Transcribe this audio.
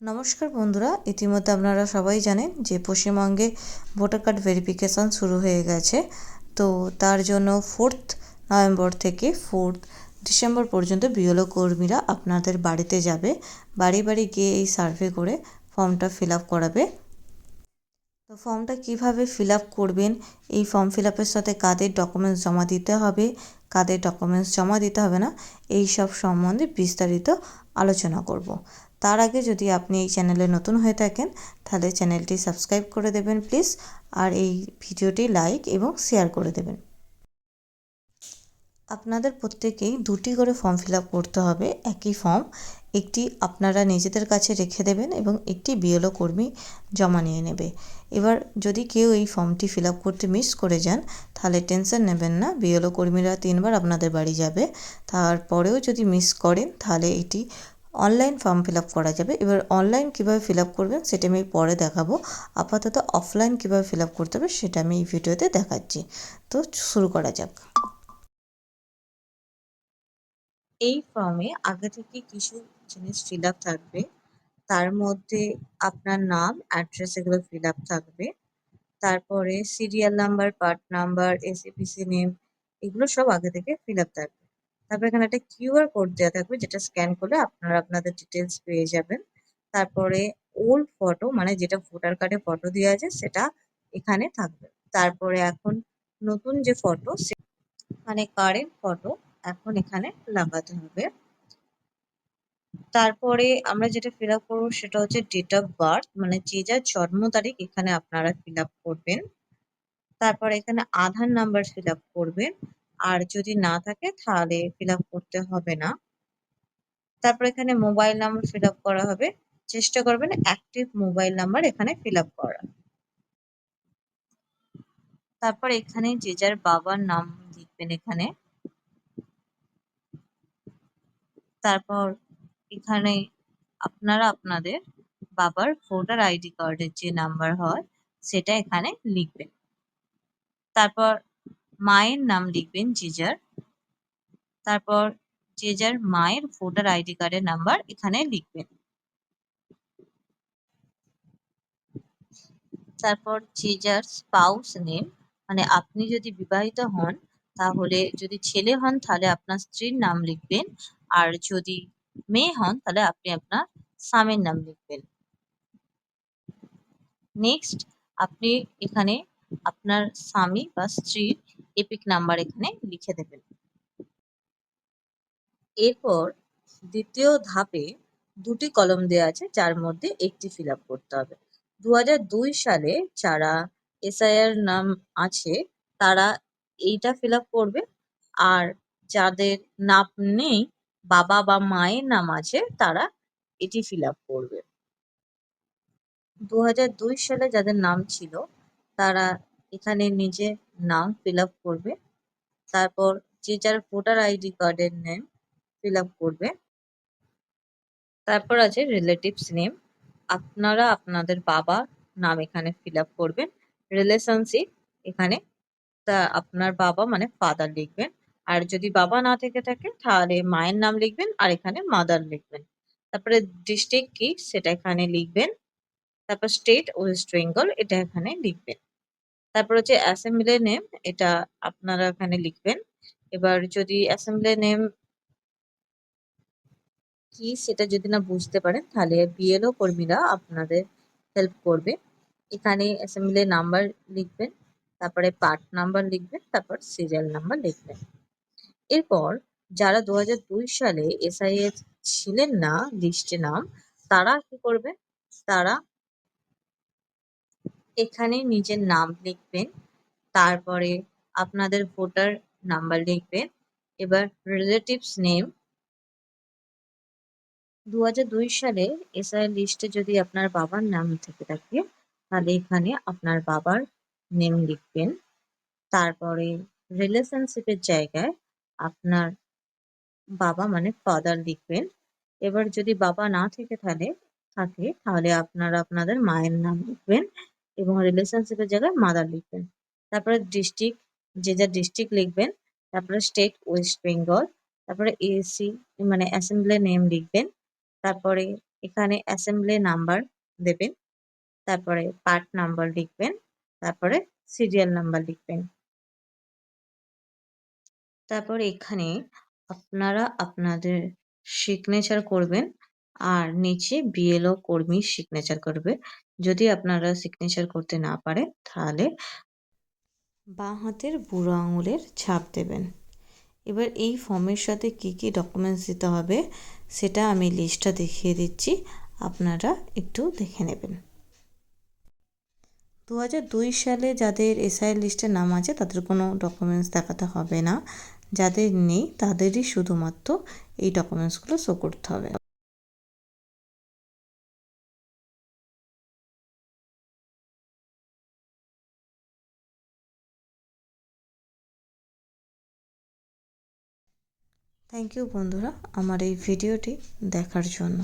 নমস্কার বন্ধুরা, ইতিমধ্যে আপনারা সবাই জানেন যে পশ্চিমবঙ্গে ভোটার কার্ড ভেরিফিকেশান শুরু হয়ে গেছে। তো তার জন্য ফোর্থ নভেম্বর থেকে ফোর্থ ডিসেম্বর পর্যন্ত বিএলও কর্মীরা আপনাদের বাড়িতে যাবে। বাড়ি বাড়ি গিয়ে এই সার্ভে করে ফর্মটা ফিল আপ করাবে। তো ফর্মটা কীভাবে ফিল আপ করবেন? এই ফর্ম ফিল আপের সাথে কাদের ডকুমেন্টস জমা দিতে হবে? কাদের ডকুমেন্টস জমা দিতে হবে না? এই সব সম্বন্ধে বিস্তারিত আলোচনা করব। তার আগে যদি আপনি এই চ্যানেলে নতুন হয়ে থাকেন, তাহলে চ্যানেলটি সাবস্ক্রাইব করে দেবেন প্লিজ, আর এই ভিডিওটি লাইক এবং শেয়ার করে দেবেন। আপনাদের প্রত্যেকেই দুটি করে ফর্ম ফিল আপ করতে হবে, একই ফর্ম। একটি আপনারা নিজেদের কাছে রেখে দেবেন এবং একটি বিএলও কর্মী জমা নিয়ে নেবে। এবার যদি কেউ এই ফর্মটি ফিল আপ করতে মিস করে যান, তাহলে টেনশন নেবেন না, বিএলও কর্মীরা তিনবার আপনাদের বাড়ি যাবে। তারপরেও যদি মিস করেন, তাহলে এটি অনলাইন ফর্ম ফিল আপ করা যাবে। এবার অনলাইন কীভাবে ফিল আপ করবেন সেটা আমি পরে দেখাবো। আপাতত অফলাইন কীভাবে ফিল আপ করতে হবে সেটা আমি এই ভিডিওতে দেখাচ্ছি। তো শুরু করা যাক। এই ফর্মে আগে থেকে কিছু জিনিস ফিল আপ থাকবে। তার মধ্যে আপনার নাম অ্যাড্রেস এগুলো ফিল আপ থাকবে। তারপরে serial number part number AC PC name এগুলো সব আগে থেকে ফিল আপ থাকবে। তারপর এখানে একটা কিউআর কোড দেওয়া থাকবে, যেটা স্ক্যান করলে আপনারা আপনাদের ডিটেলস পেয়ে যাবেন। তারপরে ওল্ড ফটো মানে যেটা ভোটার কার্ডে ফটো দেওয়া আছে, সেটা এখানে থাকবে। তারপরে এখন নতুন যে ফটো মানে কারেন্ট ফটো এখন এখানে লাগাতে হবে। তারপরে আমরা যেটা ফিল আপ করব, সেটা হচ্ছে ডেট অফ বার্থ মানে যে যার জন্ম তারিখ এখানে আপনারা ফিল আপ করবেন। তারপর এখানে আধার নাম্বার ফিল আপ করবেন। আর যদি না থাকে তাহলে ফিল করতে হবে না। তারপর এখানে মোবাইল নাম্বার ফিল করা হবে। চেষ্টা করবেন অ্যাক্টিভ মোবাইল নাম্বার এখানে ফিল করা তারপর এখানে যে যার বাবার নাম লিখবেন এখানে। তারপর এখানে আপনারা আপনাদের বাবার ভোটার আইডি কার্ডের যে নাম্বার হয়, সেটা এখানে লিখবেন। তারপর মায়ের নাম লিখবেন যার তারপর যে যার মায়ের ভোটার আইডি কার্ডের নাম্বার এখানে লিখবেন। তারপর যে যার স্পাউস নেম মানে আপনি যদি বিবাহিত হন, তাহলে যদি ছেলে হন, তাহলে আপনার স্ত্রীর নাম লিখবেন। আর যদি মেয়ে হন, তাহলে আপনি আপনার স্বামীর নাম লিখবেন। নেক্সট, আপনি এখানে আপনার স্বামী বা স্ত্রীর এপিক নাম্বার এখানে লিখে দেবেন। এরপর দ্বিতীয় ধাপে দুটি কলম দেওয়া আছে, যার মধ্যে একটি ফিল করতে হবে। দু সালে যারা এসআইআর নাম আছে, তারা এইটা ফিল করবে। আর যাদের নাম নেই, বাবা বা মায়ের নাম আছে, তারা এটি ফিল করবে। দু সালে যাদের নাম ছিল, তারা এখানে নিজের নাম ফিল আপ করবে। তারপর যে যার ভোটার আইডি কার্ডের নেম ফিল আপ করবে। তারপর আছে রিলেটিভস নেম আপনারা আপনাদের বাবা নাম এখানে ফিল আপ করবেন। রিলেশনশিপ এখানে তা আপনার বাবা মানে ফাদার লিখবেন। আর যদি বাবা না থেকে থাকে, তাহলে মায়ের নাম লিখবেন আর এখানে মাদার লিখবেন। তারপরে ডিস্ট্রিক্ট কি, সেটা এখানে লিখবেন। তারপর স্টেট ওয়েস্ট বেঙ্গল এটা এখানে লিখবেন। তারপর হচ্ছে অ্যাসেম্বলি নেম এটা আপনারা এখানে লিখবেন। এবার যদি অ্যাসেম্বলি নেম কি সেটা যদি না বুঝতে পারেন, তাহলে বিএলও কর্মীরা আপনাদের হেল্প করবে। এখানে অ্যাসেম্বলি নাম্বার লিখবেন, তারপরে পার্ট নাম্বার লিখবেন, তারপর সিরিয়াল নাম্বার লিখবেন। এরপর যারা দু হাজার দুই সালে এসআইএ ছিলেন না লিস্টে নাম, তারা কি করবে? তারা এখানে নিজের নাম লিখবেন, তারপরে আপনাদের ভোটার নাম্বার লিখবেন। এবার রিলেটিভস নেম দু সালে এসআই লিস্টে যদি আপনার বাবার নাম থেকে থাকে, তাহলে এখানে আপনার বাবার নেম লিখবেন। তারপরে রিলেশনশিপের জায়গায় আপনার বাবা মানে ফাদার লিখবেন। এবার যদি বাবা না থেকে থাকে থাকে, তাহলে আপনারা আপনাদের মায়ের নাম লিখবেন। এবং রিলেশনশিপ এর জায়গায় মাদার লিখবেন। তারপরে ডিস্ট্রিক্ট যে যা ডিস্ট্রিক্ট লিখবেন, তারপরে স্টেট ওয়েস্ট বেঙ্গল তারপরে এসি মানে অ্যাসেম্বলি নেম লিখবেন, তারপরে এখানে অ্যাসেম্বলি নাম্বার দেবেন, তারপরে পার্ট নাম্বার লিখবেন, তারপরে সিরিয়াল নাম্বার লিখবেন। তারপর এখানে আপনারা আপনাদের সিগনেচার করবেন আর নিচে বিএলও কর্মী সিগনেচার করবে। যদি আপনারা সিগনেচার করতে না পারেন, তাহলে বাঁ হাতের বুড়ো আঙুলের ছাপ দেবেন। এবার এই ফর্মের সাথে কি কি ডকুমেন্টস দিতে হবে, সেটা আমি লিস্টটা দেখিয়ে দিচ্ছি। আপনারা একটু দেখে নেবেন। দু দুই সালে যাদের এসআই লিস্টে নাম আছে, তাদের কোনো ডকুমেন্টস দেখাতে হবে না। যাদের নেই, তাদেরই শুধুমাত্র এই ডকুমেন্টসগুলো শো করতে হবে। থ্যাংক ইউ বন্ধুরা আমার এই ভিডিওটি দেখার জন্য।